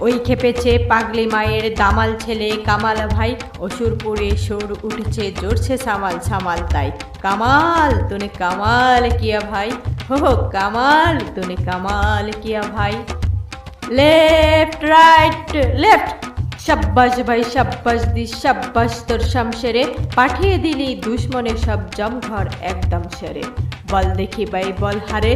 ওই খেপেছে পাগলি মায়ের দামাল ছেলে কামাল ভাই। অসুরপুরে সুর উঠছে জোরছে সামাল সামাল তাই। কামাল, তুনে কামাল কিয়া ভাই। হো হো, কামাল, তুনে কামাল কিয়া ভাই। লেফট রাইট লেফট সাব্বাস ভাই, সাব্বাস দি, সাব্বাস তোর শামশেরে। পাঠিয়ে দিলি দুশ্মনের সব জমঘর একদম সেরে। বল দেখি ভাই, বল হারে।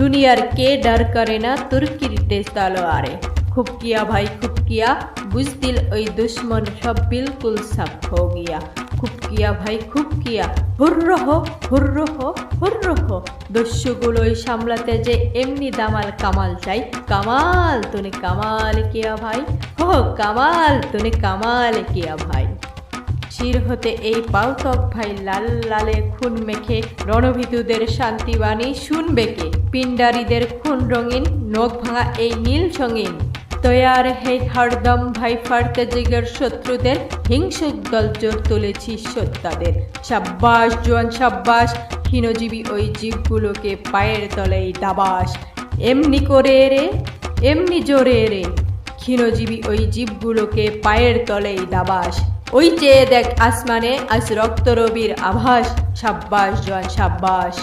দুনিয়ার কে ডর করে না, তুর্কির টেস তলোয়ারে। খুব কিয়া ভাই, খুব কিয়া। বুঝ দিল ওই দুশ্মন সব বিলকুল সব হো গিয়া। খুব কিয়া ভাই, খুব কিয়া। হুর্র হো হুর্র হো হুর্র হো। দস্যুগুলোই সামলাতে যে এমনি দামাল কামাল চাই। কামাল তুনে কামাল কিয়া ভাই। হো কামাল তুনে কামাল কিয়া ভাই। শির হতে এই পাউতক ভাই লাল লালে খুন মেখে, রণভীতুদের শান্তিবাণী শুনবে কে? পিণ্ডারীদের খুন রঙিন, নখ ভাঙা এই নীল সঙ্গীন তৈয়ার হে হরদম ভাই ফাড়তে জিগের শত্রুদের হিংসুক দল জোর তুলেছি সত্যাদের সাব্বাস, জোয়ান সাব্বাস, হীনজীবী ওই জীবগুলোকে পায়ের তলেই দাবাস। এমনি করে রে, এমনি জোরে রে ক্ষীণজীবী ওই জীবগুলোকে পায়ের তলেই দাবাস। ওই চেয়ে দেখ আসমানে আজ রক্তরবির আভাস, সাব্বাস, জোয়ান সাব্বাস।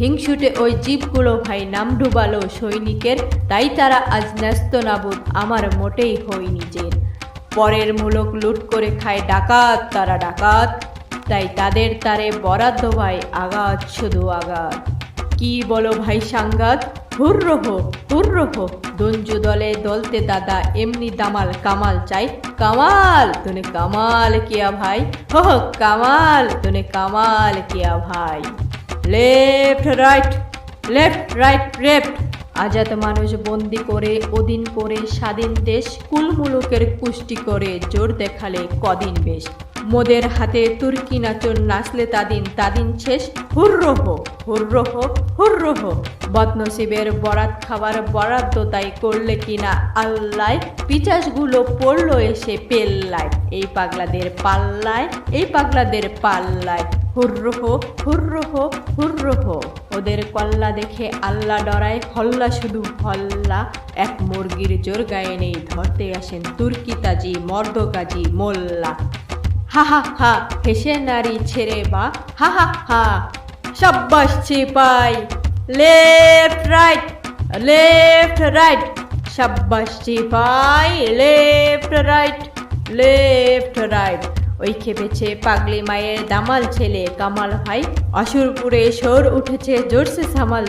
হিংসুটে ওই জীবগুলো ভাই নাম ডুবালো সৈনিকের তাই তারা আজ ন্যস্ত নাবুদ। আমার মোটেই হই নিজের পরের মূলক লুট করে খায় ডাকাত তারা ডাকাত। তাই তাদের তারে বরাদ্দ ভাই আগাত শুধু আগাত কি বলো ভাই সাঙ্গাত হুর্র হো হুর্র হো। দঞ্জু দলে দলতে দাদা এমনি দামাল কামাল চাই। কামাল তুনে কামাল কিয়া ভাই। হো, কামাল তুনে কামাল কিয়া ভাই। Left right left right left Azad মানুষ বন্দি করে ওদিন করে স্বাধীন দেশ কুলমুলুকের কুষ্টি করে, জোর দেখালে কদিন বেশ। মোদের হাতে তুর্কি নাচন নাচলে তাদিন তাদিন শেষ। হুর্র হো হুর্র হো হুর্র হো বদনসিবের বরাত খাবার বরাদ্দ তাই করলে কিনা আল্লায়। পিচাসগুলো পড়ল এসে পেল্লায়। এই পাগলাদের পাল্লায়, এই পাগলাদের পাল্লায়। হুর্র হো হুর্র হো হুর্র হো ওদের কল্লা দেখে আল্লাহ ডরায়, হল্লা শুধু হল্লা। এক মুরগির জোর গায়ে নেই, ধরতে আসেন তুর্কি তাজি মর্দ মর্দকাজি মোল্লা। হা হা হা, হেসে নারী ছেড়ে বা। হা হা হা সাব্বাস চিপাই লেফট রাইট লেফট রাইট সাব্বাস চিপাই লেফট রাইট লেফট রাইট ওই খেপেছে পাগলি মায়ের দামাল ছেলে কামাল ভাই। অসুরপুরে সর উঠেছে জোরসে সামাল